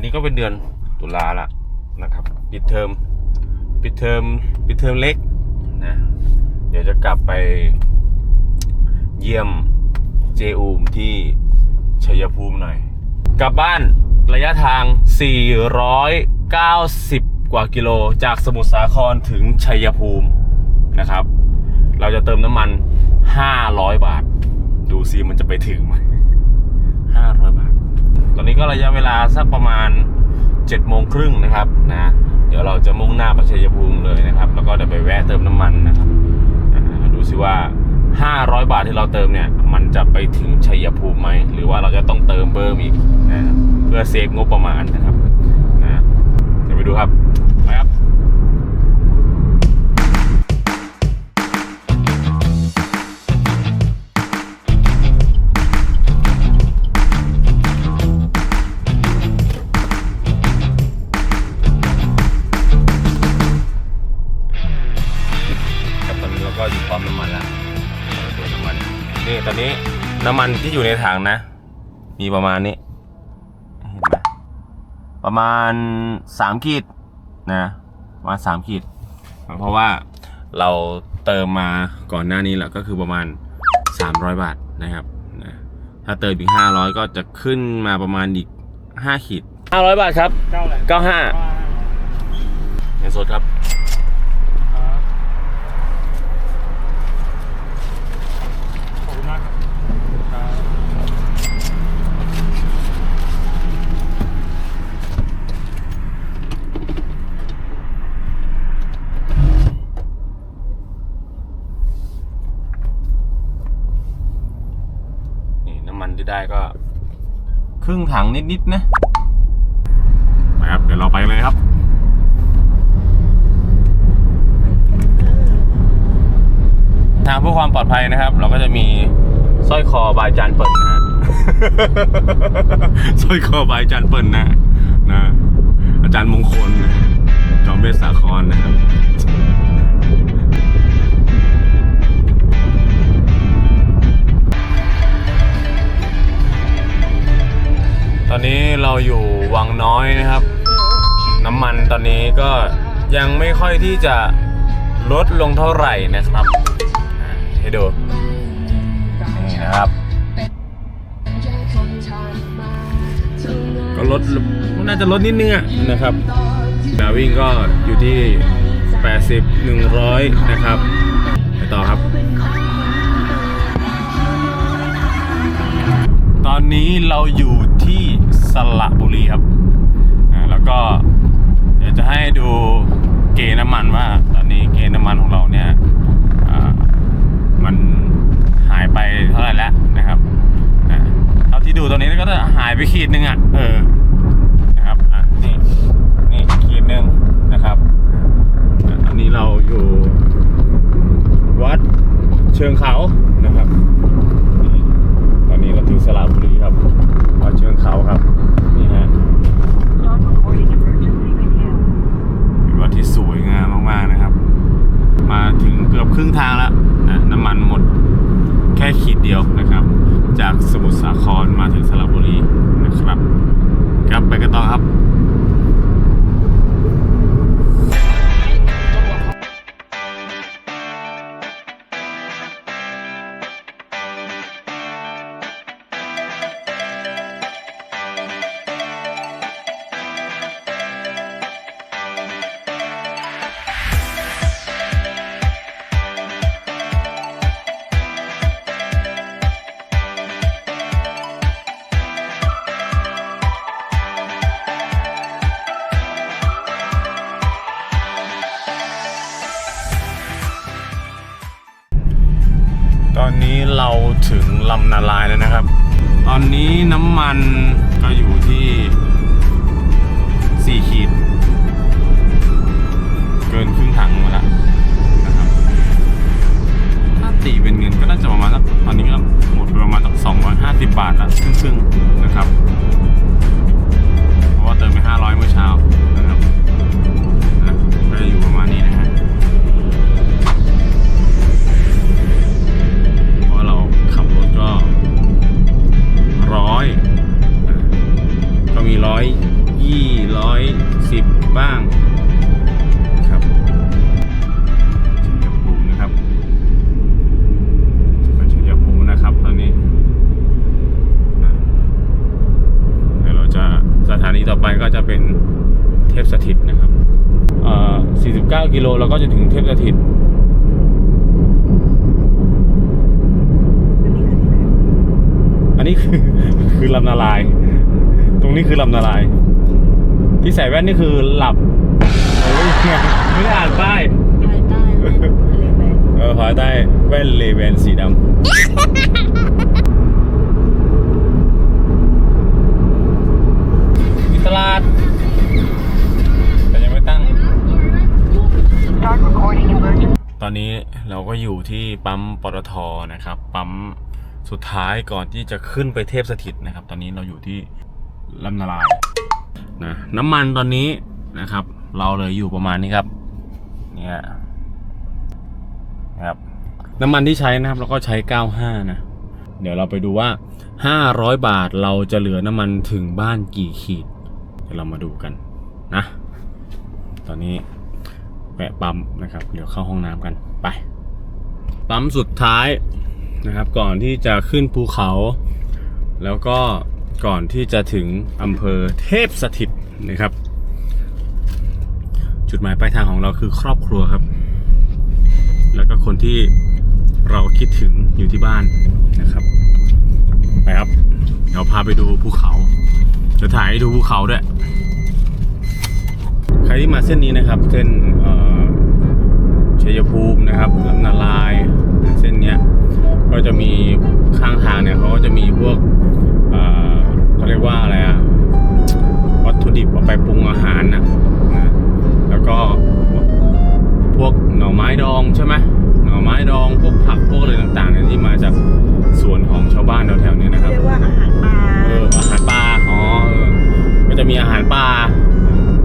อนนี้ก็เป็นเดือนตุลาละนะครับ ปิดเทอมปิดเทอมปิดเทอมเล็กนะเดี๋ยวจะกลับไปเยี่ยมเจอูมที่ชัยภูมิหน่อย กลับบ้านระยะทาง 490 กว่ากิโลจากสมุทรสาครถึงชัยภูมินะครับ เราจะเติมน้ำมัน 500 บาท ดูซิมันจะไปถึงไหม500บาท ตอนนี้ก็ระยะเวลาสักประมาณ7โมงครึ่งนะครับนะเดี๋ยวเราจะมุ่งหน้าไปชัยภูมิเลยนะครับ แล้วก็จะไปแวะเติมน้ำมันนะครับดูซิว่า 500 บาทที่เราเติมเนี่ย มันจะไปถึงชัยภูมิไหมหรือว่าเราจะต้องเติมเพิ่มอีกนะเพื่อเซฟงบประมาณนะครับนะเดี๋ยวไปดูครับไปครับ ก็อยู่ปั๊มน้ำมันแล้วเติมน้ำมัน นี่ตอนนี้น้ำมันที่อยู่ในถังนะ มีประมาณนี้เห็นไหมประมาณสามขีดนะประมาณสามขีด เพราะว่าเราเติมมาก่อนหน้านี้แหละก็คือประมาณ 300 บาทนะครับนะถ้าเติมอีก 500 ก็จะขึ้นมาประมาณอีก 5 ขีด 500 บาทครับเก้าอะไร95เงินสดครับ ขอบคุณมากครับ นี่น้ำมันที่ ได้ก็ ครึ่งถังนิดๆนะไปครับ เดี๋ยวเราไปเลยครับทางเพื่อความปลอดภัยนะครับ เราก็จะมีสร้อยคอบายจานเปิดนะฮะสร้อยคอบายจานเปิดนะนะ อาจารย์มงคลนะจอมเวสสาครนะครับ อยู่วังน้อยนะครับ น้ำมันตอนนี้ก็ยังไม่ค่อยที่จะลดลงเท่าไหร่นะครับให้ดูนี่นะครับ ก็ลดน่าจะลดนิดนึงอะนะครับดาวิ่งก็อยู่ที่ 80 100 นะครับ ไปต่อครับ ตอนนี้เราอยู่ที่ สระบุรีครับแล้วก็เดี๋ยวจะให้ดูเกณฑ์น้ำมันว่า ตอนนี้เกณฑ์น้ำมันของเราเนี่ยมันหายไปเท่าไหร่แล้วนะครับเท่าที่ดูตอนนี้ก็จะหายไปขีดนึงอะเออนะครับอะนี่นี่ขีดนึงนะครับอะตอนนี้เราอยู่วัดเชิงเขานะครับ ตอนนี้เราถึงสระบุ เป็นเงินก็น่าจะประมาณสักตอนนี้ก็หมดไปประมาณสัก250บาทละครึ่งๆนะครับ เพราะว่าเติมไป500เมื่อเช้านะครับนะก็จะอยู่ประมาณนี้นะฮะเพราะเราขับรถก็ร้อยก็มีร้อยยี่ร้อยสิบบ้าง จะเป็นเทพสถิตนะครับเอ่อ49 กิโลเราก็จะถึงเทพสถิตอันนี้คือที่ไหนอันนี้คือคือลำนาลาย ตรงนี้คือลำนาลาย ที่ใส่แว่นนี่คือหลับโอ้ยไม่ได้อ่านป้ายภายใต้แม่ทะเลแบนเออภายใต้แว่นเลเวนสีดำมีต ลาด แต่ยังไม่ตั้ง ตอนนี้เราก็อยู่ที่ปั๊มปตทนะครับ ปั๊มสุดท้ายก่อนที่จะขึ้นไปเทพสถิตนะครับ ตอนนี้เราอยู่ที่ลำนาลายนะน้ำมันตอนนี้นะครับ เราเลยอยู่ประมาณนี้ครับเนี่ยครับน้ำมันที่ใช้นะครับเราก็ใช้ 95 นะ เดี๋ยวเราไปดูว่า 500 บาทเราจะเหลือน้ำมันถึงบ้านกี่ขีด ดี๋ยวเรามาดูกันนะ ตอนนี้แวะปั๊มนะครับ เดี๋ยวเข้าห้องน้ำกันไป ปั๊มสุดท้ายนะครับ ก่อนที่จะขึ้นภูเขา แล้วก็ก่อนที่จะถึงอำเภอเทพสถิตนะครับ จุดหมายปลายทางของเราคือครอบครัวครับ แล้วก็คนที่เราคิดถึงอยู่ที่บ้านนะครับ ไปครับ เดี๋ยวพาไปดูภูเขา จะถ่ายให้ดูภูเขาด้วย ใครที่มาเส้นนี้นะครับ เส้นเอ่อชัยภูมินะครับลำนาลายเส้นเนี้ยก็จะมีข้างทางเนี่ยเขาก็จะมีพวกเอ่อเขาเรียกว่าอะไรอะวัตถุดิบเอาไปปรุงอาหารนะนะแล้วก็พวกหน่อไม้ดองใช่ไหมหน่อไม้ดองพวกผักพวกอะไรต่างๆเนี่ยที่มาจากสวนของชาวบ้านแถวๆนี้นะครับเรียกว่าอาหารปลาเอออาหารปลาอ๋อ เออก็จะมีอาหารปลา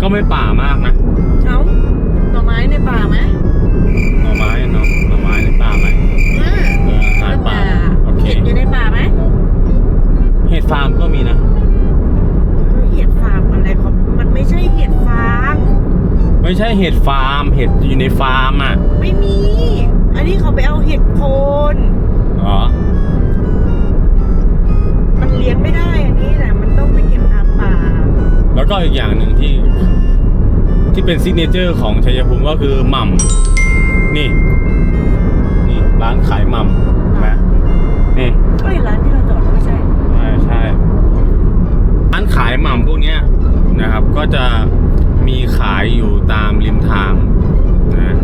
ก็ไม่ป่ามากนะ เอ้าหน่อไม้ในป่าไหมหน่อไม้เนาะหน่อไม้ในป่าไหมอ่าเอออาหารป่า โอเค เห็ดอยู่ในป่าไหมเห็ดฟาร์มก็มีนะ เห็ดฟาร์มอะไรเขามันไม่ใช่เห็ดฟางไม่ใช่เห็ดฟาร์ม เห็ดอยู่ในฟาร์มอะไม่มี อันนี้เขาไปเอาเห็ดโคนอ๋อมันเลี้ยงไม่ได้อันนี้นะ แล้วก็อีกอย่างหนึ่งที่ที่เป็นซิกเนเจอร์ของชัยภูมิก็คือหม่ำนี่ นี่ร้านขายหม่ำเห็นไหมนี่ก็เห็นร้านที่เราจอดไม่ใช่ใช่ใช่ร้านขายหม่ำพวกเนี้ยนะครับ ก็จะมีขายอยู่ตามริมทางนะ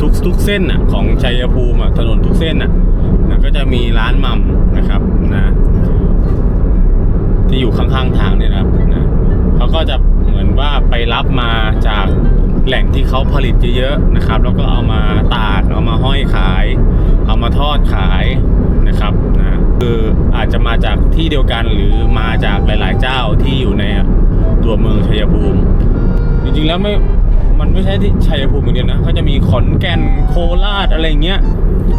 ทุกทุกเส้นน่ะของชัยภูมิอะถนนทุกเส้นน่ะนะก็จะมีร้านหม่ำนะครับนะ ที่อยู่ข้างๆทางเนี่ยนะครับนะเขาก็จะเหมือนว่าไปรับมาจากแหล่งที่เขาผลิตเยอะๆนะครับ แล้วก็เอามาตากเอามาห้อยขาย เอามาทอดขายนะครับนะคืออาจจะมาจากที่เดียวกันหรือมาจากหลายๆเจ้าที่อยู่ในตัวเมืองชัยภูมิ จริงๆแล้วไม่มันไม่ใช่ที่ชัยภูมิอย่างเดียวนะเขาจะมีขอนแก่นโคราชอะไรเงี้ย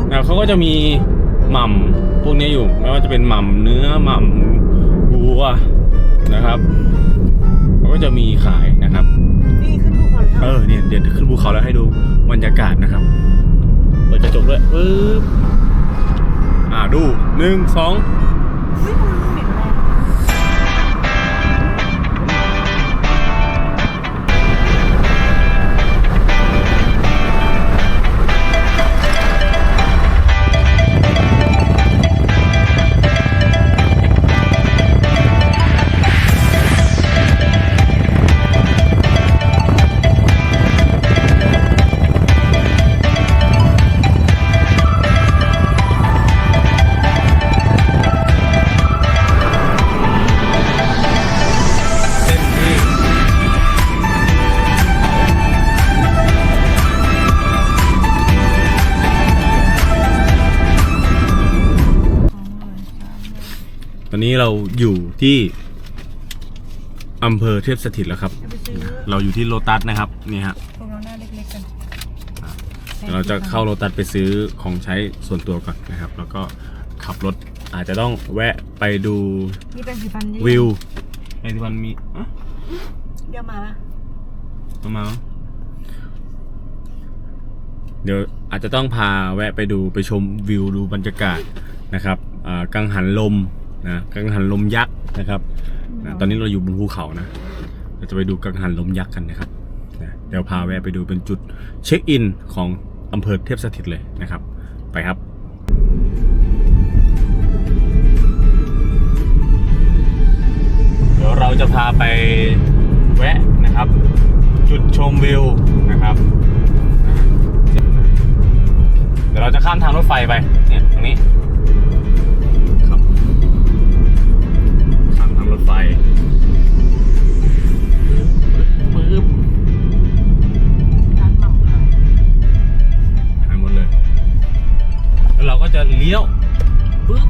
นะเขาก็จะมีหม่ำพวกนี้อยู่ไม่ว่าจะเป็นหม่ำเนื้อหม่ำ วัวนะครับเขาก็จะมีขายนะครับนี่ขึ้นภูเขาแล้วเออเนี่ยเดี๋ยวขึ้นภูเขาแล้วให้ดูบรรยากาศนะครับเปิดกระจกด้วยปึ๊บอ่าดูหนึ่งสองเฮ้ย เราอยู่ที่อำเภอเทพสถิตแล้วครับ จะไปซื้อเราอยู่ที่โลตัสนะครับนี่ฮะพวกเราหน้าเล็กๆกันเดี๋ยวเราจะเข้าโลตัสไปซื้อของใช้ส่วนตัวก่อนนะครับ แล้วก็ขับรถอาจจะต้องแวะไปดูนี่เป็นสีฟันนี่วิวในที่มันมีอะเดี๋ยวมาปะประมาณเดี๋ยวอาจจะต้องพาแวะไปดูไปชมวิวดูบรรยากาศนะครับอ่ากังหันลม นะกังหันลมยักษ์นะครับนะตอนนี้เราอยู่บนภูเขานะเราจะไปดูกังหันลมยักษ์กันนะครับนะเดี๋ยวพาแวะไปดูเป็นจุดเช็คอินของอำเภอเทพสถิตเลยนะครับ ไปครับเดี๋ยวเราจะพาไปแวะนะครับ จุดชมวิวนะครับเดี๋ยวเราจะข้ามทางรถไฟไปเนี่ยตรงนี้ ไฟปึ๊บร้านหม่ำหายหายหมดเลย แล้วเราก็จะเลี้ยวปึ๊บ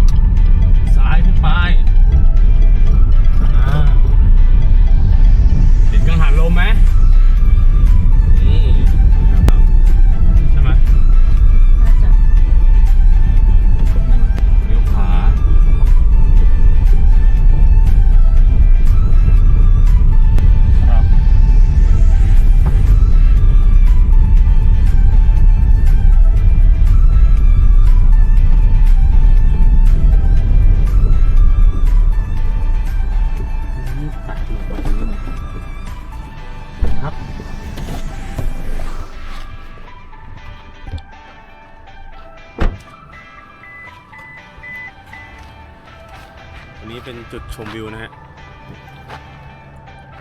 อันนี้เป็นจุดชมวิวนะฮะ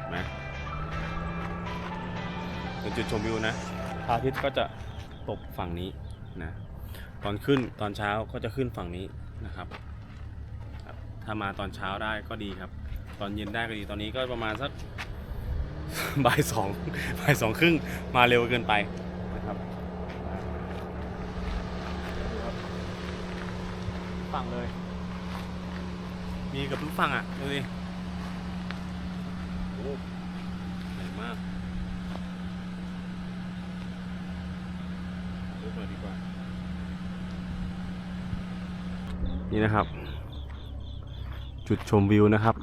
นไหมเป็นจุดชมวิวนะพระอาทิตย์ก็จะตกฝั่งนี้นะตอนขึ้นตอนเช้าก็จะขึ้นฝั่งนี้นะครับ ถ้ามาตอนเช้าได้ก็ดีครับ ตอนเย็นได้ก็ดีตอนนี้ก็ประมาณสักบ่ายสองบ่ายสองครึ่งมาเร็วเกินไปนะครับฝั่งเลย มีกับทุกฝั่งอะดูดิโอ้ใหญ่มากดูหน่อยดีกว่า นี่นะครับ จุดชมวิวนะครับ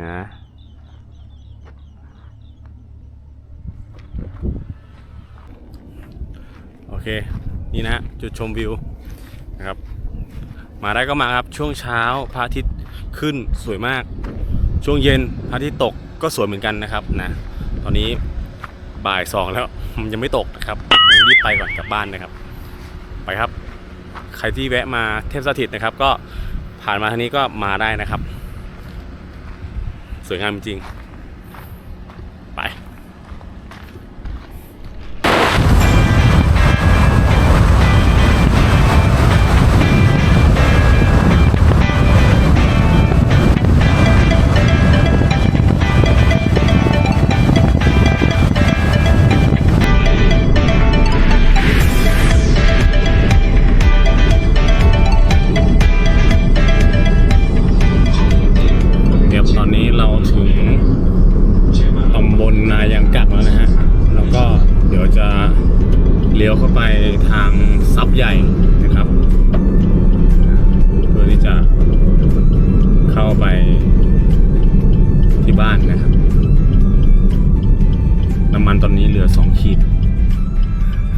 นะโอเค นี่นะฮะจุดชมวิวนะครับ มาได้ก็มาครับช่วงเช้าพระอาทิตย์ ขึ้นสวยมาก ช่วงเย็นพระอาทิตย์ตกก็สวยเหมือนกันนะครับนะตอนนี้บ่ายสองแล้วมันยังไม่ตกนะครับเดี๋ยวรีบไปก่อนกลับบ้านนะครับ ไปครับ ใครที่แวะมาเทพสถิตนะครับ ก็ผ่านมาทางนี้ก็มาได้นะครับ สวยงามจริง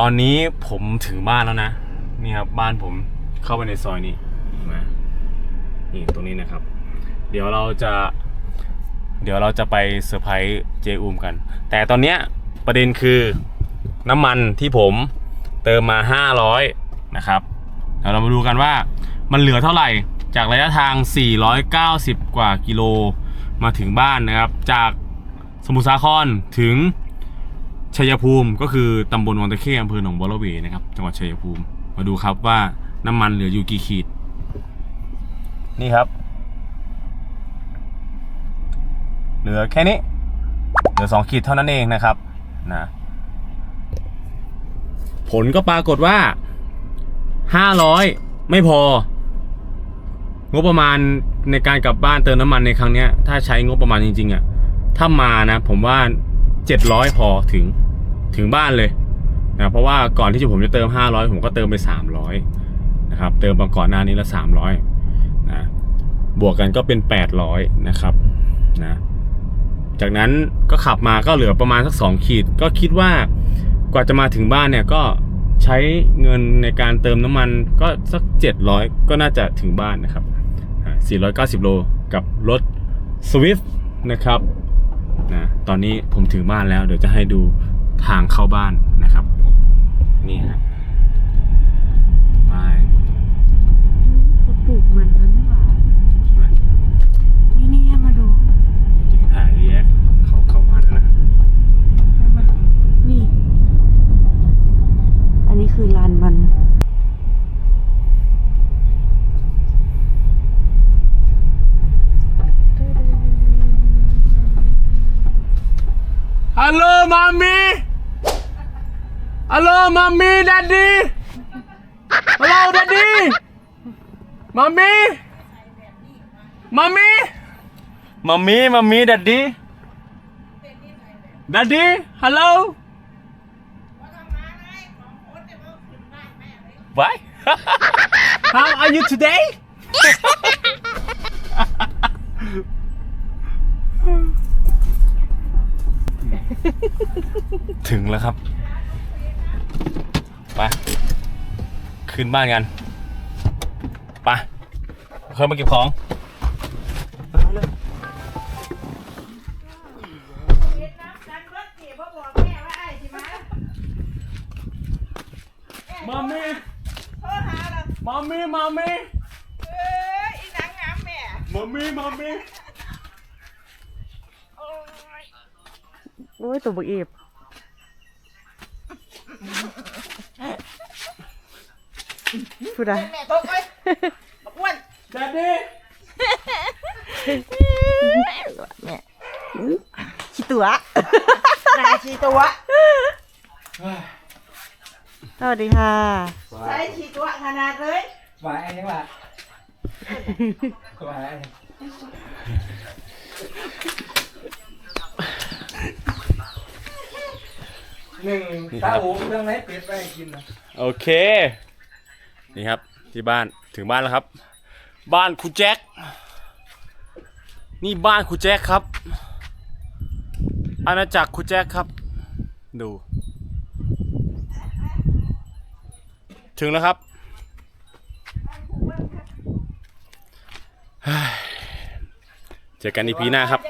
ตอนนี้ผมถึงบ้านแล้วนะ นี่ครับบ้านผมเข้าไปในซอยนี้มานี่ตรงนี้นะครับ เดี๋ยวเราจะ เดี๋ยวเราจะไปเซอร์ไพรส์เจอูมกัน แต่ตอนเนี้ยประเด็นคือน้ำมันที่ผมเติมมา 500 นะครับเดี๋ยวเรามาดูกันว่ามันเหลือเท่าไหร่จากระยะทาง 490 กว่ากิโลมาถึงบ้านนะครับ จากสมุทรสาครถึง ชัยภูมิก็คือตำบลวังตะเข้อำเภอหนองบัวระเวนะครับ จังหวัดชัยภูมิ มาดูครับว่าน้ำมันเหลืออยู่กี่ขีด นี่ครับ เหลือแค่นี้ เหลือสองขีดเท่านั้นเองนะครับนะผลก็ปรากฏว่าห้าร้อยไม่พองบประมาณในการกลับบ้านเติมน้ำมันในครั้งเนี้ยถ้าใช้งบประมาณจริงๆอะ่ะถ้ามานะ ผมว่าเจ็ดร้อยพอถึง ถึงบ้านเลยนะเพราะว่าก่อนที่จะผมจะเติมห้าร้อยผมก็เติมไปสามร้อยนะครับเติมมาก่อนหน้านี้ละสามร้อยนะบวกกันก็เป็นแปดร้อยนะครับนะจากนั้นก็ขับมาก็เหลือประมาณสักสองขีด ก็คิดว่ากว่าจะมาถึงบ้านเนี่ยก็ใช้เงินในการเติมน้ำมันก็สัก 700 ก็น่าจะถึงบ้านนะครับอ่า490 โลกับรถ Swift นะครับนะตอนนี้ผมถึงบ้านแล้วเดี๋ยวจะให้ดู ทางเข้าบ้านนะครับ นี่ฮะไปเขาปลูกมันนั้นหว่าใช่ไหมนี่นี่ให้มาดูจริงถ่ายรีแอคเขาเข้าบ้านแล้วนะให้มานี่ อันนี้คือลานมันฮัลโหลมามี ฮัลโหลมามีดัดดี้ฮัลโหลดัดดี้มามีมามีมามีมามีดัดดี้ดัดดี้ฮัลโหล Why? How are you today? ถึงแล้วครับ ไปขึ้นบ้านกันไปเคยมาเก็บของมามีมามีมามีมามีมามีโอ้ยตัวบักเอบ พูดได้แม่ตกเอ้ยอ้วนดัดดี้แม่ขี้ตัวนายชีตัวสวัสดีค่ะใช้ชีตัวขนาดเลย Và em là Và em หนึ่ งตาหูเรื่องไหนเปลี่ยนไปกินนะโอเค นี่ครับที่บ้านถึงบ้านแล้วครับ บ้านครูแจ็คนี่บ้านครูแจ็คครับ อาณาจักรครูแจ็คครับ ดู ถึงแล้วครับเฮ้ยเจอกันอีพีหน้าครับ